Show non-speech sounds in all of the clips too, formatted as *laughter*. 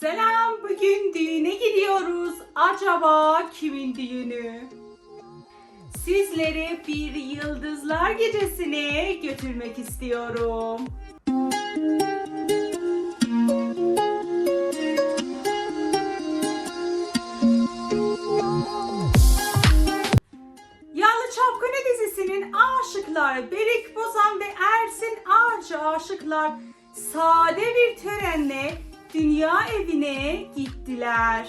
Selam, bugün düğüne gidiyoruz. Acaba kimin düğünü? Sizleri bir yıldızlar gecesine götürmek istiyorum. Yalı Çapkını dizisinin aşıkları Berik Bozan ve Ersin Ağacı aşıklar sade bir törenle dünya evine gittiler.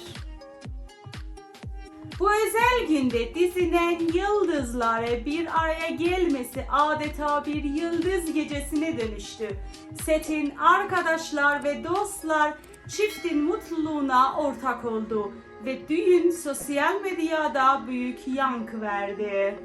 Bu özel günde dizinin yıldızları bir araya gelmesi adeta bir yıldız gecesine dönüştü. Setin arkadaşlar ve dostlar çiftin mutluluğuna ortak oldu ve düğün sosyal medyada büyük yankı verdi.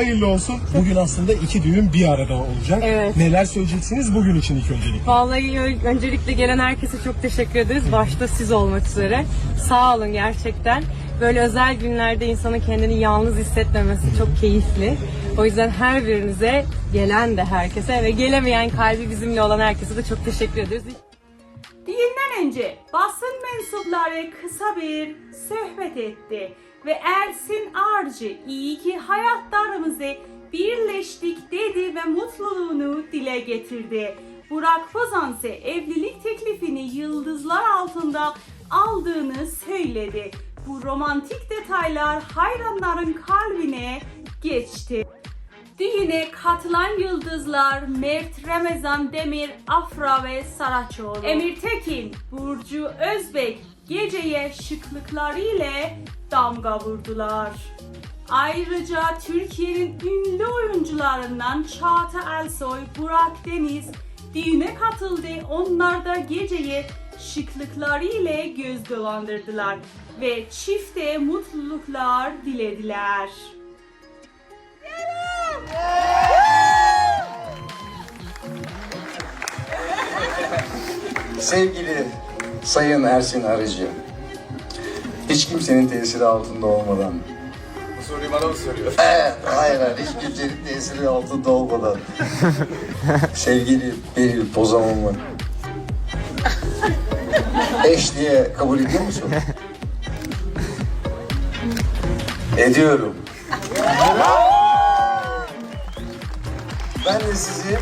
Hayırlı olsun. Bugün aslında iki düğün bir arada olacak. Evet. Neler söyleyeceksiniz bugün için ilk öncelik? Vallahi öncelikle gelen herkese çok teşekkür ederiz. Başta siz olmak üzere. Sağ olun gerçekten. Böyle özel günlerde insanın kendini yalnız hissetmemesi çok keyifli. O yüzden her birinize, gelen de herkese ve gelemeyen kalbi bizimle olan herkese de çok teşekkür ederiz. Düğünden önce basın mensupları kısa bir sohbet etti ve Ersin Arcı iyi ki hayatlarımızı birleştik dedi ve mutluluğunu dile getirdi. Burak Bozan ise evlilik teklifini yıldızlar altında aldığını söyledi. Bu romantik detaylar hayranların kalbine geçti. Düğüne katılan yıldızlar Mert Ramazan Demir, Afra ve Saraçoğlu. Emir Tekin, Burcu Özbek geceye şıklıklarıyla damga vurdular. Ayrıca Türkiye'nin ünlü oyuncularından Çağatay Elsoy, Burak Deniz düğüne katıldı. Onlar da geceye şıklıklarıyla göz dolandırdılar ve çifte mutluluklar dilediler. Sevgili Sayın Ersin Arıcı, hiç kimsenin tesiri altında olmadan Bu soruyu bana mı soruyor? Evet, hayır hayır, hiç kimsenin tesiri altında olmadan *laughs* sevgili Beril Pozamam'ı eş diye kabul ediyor musun? Ediyorum. Ben de sizi...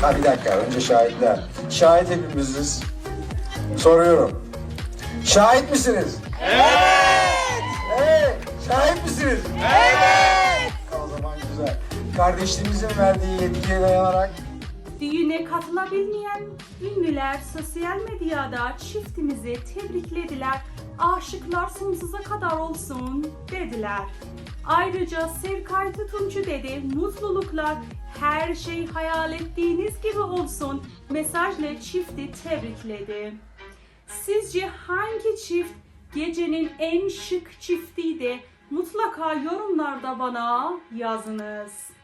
Ha bir dakika, önce şahitler. Şahit hepimiziz. Soruyorum. Şahit misiniz? Evet! Evet! Şahit misiniz? Evet! O zaman güzel. Kardeşliğimizin verdiği yetkiye dayanarak Düğüne katılabilmeyen ünlüler sosyal medyada çiftimizi tebriklediler. Aşıklar sonsuza kadar olsun dediler. Ayrıca Serkay Tutuncu dedi mutluluklar her şey hayal ettiğiniz gibi olsun mesajla çifti tebrikledi. Sizce hangi çift gecenin en şık çiftiydi? Mutlaka yorumlarda bana yazınız.